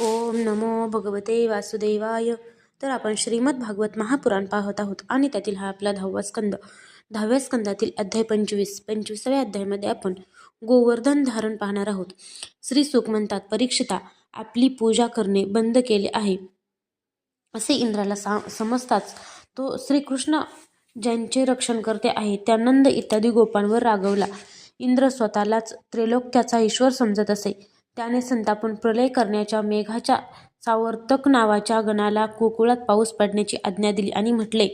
ओम नमो भगवते वासुदेवाय. तर आपण श्रीमद भागवत महापुराण पाहत आहोत आणि त्यातील हा आपला दहावा स्कंद. दहाव्या स्कंदातील अध्याय पंचवीस पंचवीसाव्या अध्यायामध्ये आपण गोवर्धन धारण पाहणार आहोत. श्री सुख म्हणतात परीक्षिता आपली पूजा करणे बंद केले आहे. असे इंद्राला सा समजताच तो श्रीकृष्ण ज्यांचे रक्षण करते आहे त्या नंद इत्यादी गोपांवर रागवला. इंद्र स्वतःलाच त्रैलोक्याचा ईश्वर समजत असे. त्याने संतापून प्रलय करण्याच्या मेघाच्या सावर्तक नावाच्या गणाला गोकुळात पाऊस पडण्याची आज्ञा दिली आणि म्हटले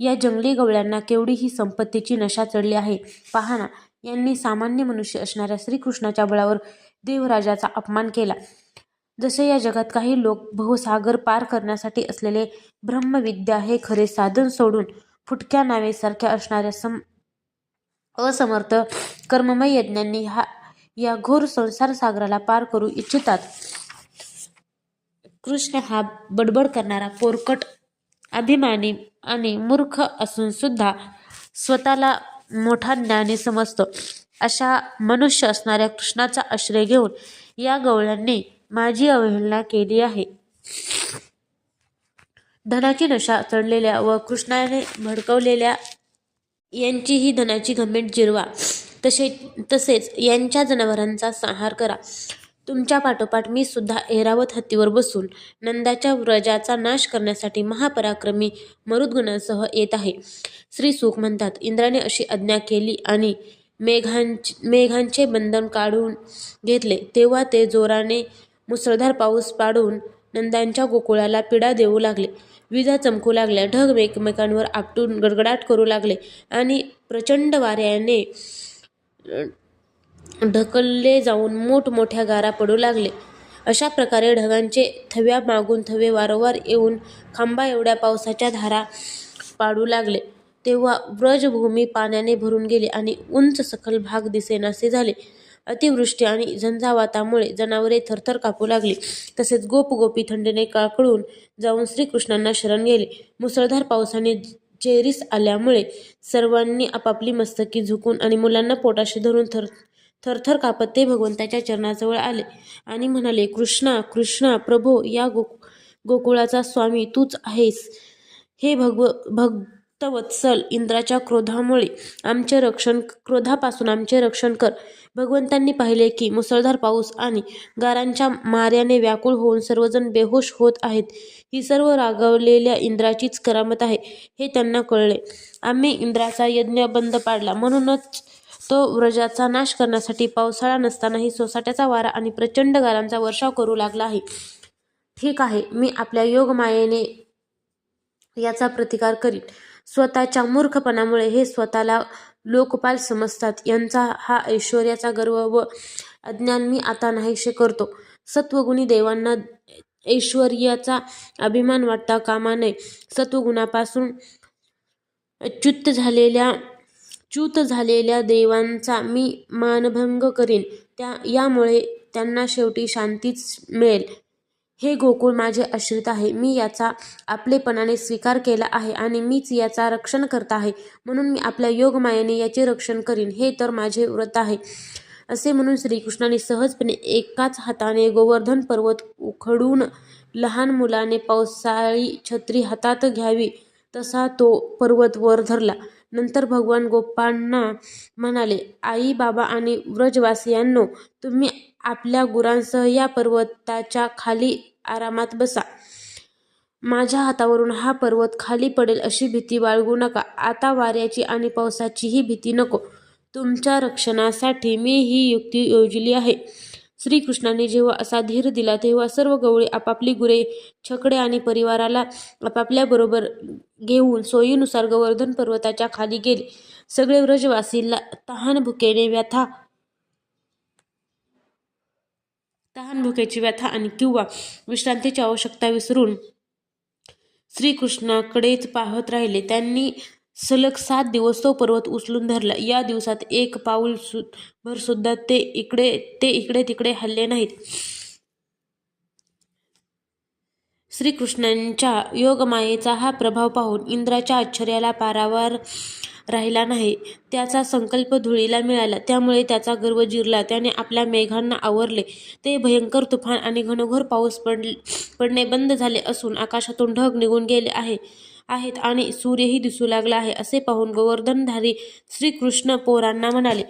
या जंगली गवळ्यांना केवढी ही संपत्तीची नशा चढली आहे. पाहना यांनी सामान्य मनुष्य असणाऱ्या श्रीकृष्णाच्या बळावर देवराजाचा अपमान केला. जसे या जगात काही लोक भवसागर पार करण्यासाठी असलेले ब्रह्मविद्या हे खरे साधन सोडून फुटक्या नावेसारख्या असणाऱ्या सम असमर्थ कर्ममय यज्ञांनी हा या घोर संसार सागराला पार करू इच्छितात. कृष्ण हा बडबड करणारा पोरकट अभिमानी आणि मूर्ख असून सुद्धा स्वतःला मोठा ज्ञानी समजतो. अशा मनुष्य असणाऱ्या कृष्णाचा आश्रय घेऊन या गवळ्यांनी माझी अवहेलना केली आहे. धनाची नशा चढलेल्या व कृष्णाने भडकवलेल्या यांची ही धनाची घमेंट जिरवा. तसे तसेच यांच्या जनावरांचा संहार करा. तुमच्या पाठोपाठ मी सुद्धा ऐरावत हत्तीवर बसून नंदाच्या व्रजाचा नाश करण्यासाठी महापराक्रमी मरुद्गणासह येत आहे. श्री सुख म्हणतात इंद्राने अशी आज्ञा केली आणि मेघांचे मेघांचे बंधन काढून घेतले. तेव्हा ते जोराने मुसळधार पाऊस पाडून नंदांच्या गोकुळाला पीडा देऊ लागले. विजा चमकू लागल्या. ढग एकमेकांवर आपटून गडगडाट करू लागले आणि प्रचंड वाऱ्याने ढकलले जाऊन मोठमोठ्या गारा पडू लागले. अशा प्रकारे ढगांचे थव्या मागून थवे वारंवार येऊन खांबा एवढ्या पावसाच्या धारा पाडू लागले. तेव्हा व्रजभूमी पाण्याने भरून गेली आणि उंच सखल भाग दिसेनासे झाले. अतिवृष्टी आणि झंझावातामुळे जनावरे थरथर कापू लागली. तसेच गोप गोपी थंडीने काकळून जाऊन श्रीकृष्णांना शरण गेले. मुसळधार पावसाने चेरीस आल्यामुळे सर्वांनी आपापली मस्तकी झुकून आणि मुलांना पोटाशी धरून थर थरथर कापत ते भगवंताच्या चरणाजवळ आले. आणि म्हणाले कृष्णा कृष्णा प्रभो या गो गोकुळाचा स्वामी तूच आहेस. हे भगव भग वत्सल इंद्राच्या क्रोधामुळे आमचे रक्षण क्रोधापासून आमचे रक्षण कर. भगवंतांनी पाहिले की मुसळधार पाऊस आणि गारांच्या माऱ्याने व्याकुळ होऊन सर्वजण बेहोश होत आहेत. ही सर्व रागवलेल्या इंद्राचीच करामत आहे हे त्यांना कळले. आम्ही इंद्राचा यज्ञ बंद पाडला. म्हणूनच तो व्रजाचा नाश करण्यासाठी पावसाळा नसतानाही सोसाट्याचा वारा आणि प्रचंड गारांचा वर्षाव करू लागला आहे. ठीक आहे मी आपल्या योगमायेने याचा प्रतिकार करीन. स्वतःच्या मूर्खपणामुळे हे स्वतःला लोकपाल समजतात. यांचा हा ऐश्वर्याचा गर्व व अज्ञान मी आता नाहीशे करतो. सत्वगुणी देवांना ऐश्वर्याचा अभिमान वाटता कामा नये सत्वगुणापासून च्युत झालेल्या च्युत झालेल्या देवांचा मी मानभंग करीन. त्या यामुळे त्यांना शेवटी शांतीच मिळेल. हे गोकुळ माझे आश्रित आहे. मी याचा आपलेपणाने स्वीकार केला आहे आणि मीच याचा रक्षण करता आहे. म्हणून मी आपल्या योगमायाने याचे रक्षण करीन. हे तर माझे व्रत आहे. असे म्हणून श्रीकृष्णाने सहजपणे एकाच हाताने गोवर्धन पर्वत उखडून लहान मुलाने पावसाळी छत्री हातात घ्यावी तसा तो पर्वत वर धरला. नंतर भगवान गोपांना म्हणाले आई बाबा आणि व्रजवासियांनो तुम्ही आपल्या गुरांसह या पर्वताच्या खाली आरामात बसा. माझ्या हातावरून हा पर्वत खाली पडेल अशी भीती बाळगू नका. आता वाऱ्याची आणि पावसाचीही भीती नको. तुमच्या रक्षणासाठी मी ही युक्ती योजली आहे. श्रीकृष्णाने जेव्हा असा धीर दिला तेव्हा सर्व गवळी आपापली गुरे छकडे आणि परिवाराला आपापल्या बरोबर घेऊन सोयीनुसार गोवर्धन पर्वताच्या खाली गेले. सगळे व्रजवासीला तहान भुकेने व्यथा तहान भुकेची व्यथा आणि किंवा विश्रांतीची आवश्यकता विसरून श्रीकृष्णाकडेच पाहत राहिले. त्यांनी सलग सात दिवस तो पर्वत उचलून धरला. या दिवसात एक पाऊल सु भर सुद्धा ते इकडे ते इकडे तिकडे हल्ले नाहीत. श्रीकृष्णांच्या योगमायेचा हा प्रभाव पाहून इंद्राच्या आश्चर्याला पारावार राहिला नाही. त्याचा संकल्प धुळीला मिळाला. त्यामुळे त्याचा गर्व जिरला. त्याने आपल्या मेघांना आवरले. ते भयंकर तुफान आणि घनघोर पाऊस पड पडणे बंद झाले असून आकाशातून ढग निघून गेले आहे आहेत आणि सूर्यही दिसू लागला आहे असे पाहून गोवर्धनधारी श्रीकृष्ण पोरांना म्हणाले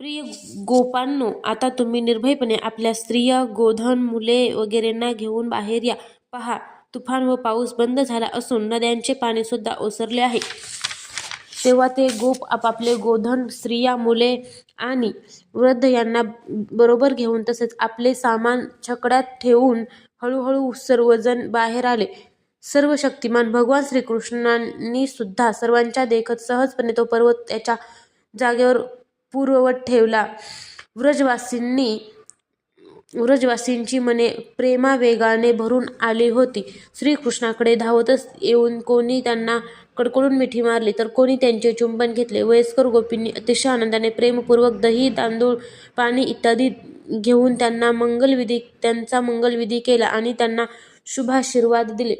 प्रिय गोपांनो आता तुम्ही निर्भयपणे आपल्या स्त्रिया गोधन मुले वगैरेंना घेऊन बाहेर या. पहा तुफान व पाऊस बंद झाला असून नद्यांचे पाणी सुद्धा ओसरले आहे. तेव्हा ते गोप आपापले गोधन स्त्रिया मुले आणि वृद्ध यांना बरोबर घेऊन तसेच आपले सामान छकड्यात ठेवून हळूहळू सर्वजण बाहेर आले. सर्व शक्तिमान भगवान श्रीकृष्णांनी सुद्धा सर्वांच्या देखत सहजपणे तो पर्वत त्याच्या जागेवर पूर्ववत ठेवला. व्रजवासींनी व्रजवासींची मने प्रेमावेगाने भरून आली होती. श्रीकृष्णाकडे धावतच येऊन कोणी त्यांना कडकडून मिठी मारली तर कोणी त्यांचे चुंबन घेतले. वयस्कर गोपींनी अतिशय आनंदाने प्रेमपूर्वक दही तांदूळ पाणी इत्यादी घेऊन त्यांना मंगलविधी त्यांचा मंगलविधी केला आणि त्यांना शुभाशीर्वाद दिले.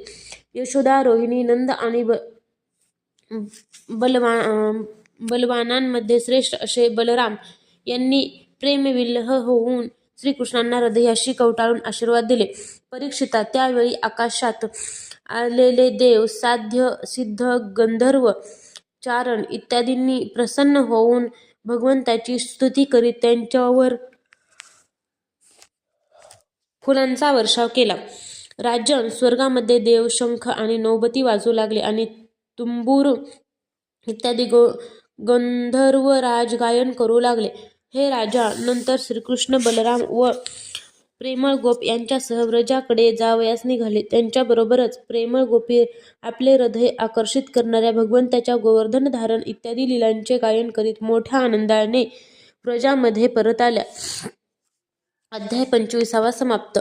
यशोदा रोहिणी नंद आणि ब बलवा बलवानांमध्ये श्रेष्ठ असे बलराम यांनी प्रेमविल्ह होऊन श्रीकृष्णांना हृदयाशी कवटाळून आशीर्वाद दिले. परीक्षिता त्यावेळी आकाशात आलेले देव साध्य सिद्ध गंधर्व चारण इत्यादींनी प्रसन्न होऊन भगवंताची स्तुती करीत त्यांच्यावर फुलांचा वर्षाव केला. राजन स्वर्गामध्ये देव शंख आणि नौबती वाजू लागले आणि तुंबूर इत्यादी गो गंधर्व राज गायन करू लागले. हे राजा नंतर श्रीकृष्ण बलराम व प्रेमळ गोप यांच्यासह व्रजाकडे जावयास निघाले. त्यांच्याबरोबरच प्रेमळ गोपी आपले हृदय आकर्षित करणाऱ्या भगवंताच्या गोवर्धन धारण इत्यादी लीलांचे गायन करीत मोठ्या आनंदाने व्रजामध्ये परत आल्या. अध्याय पंचवीसावा समाप्त.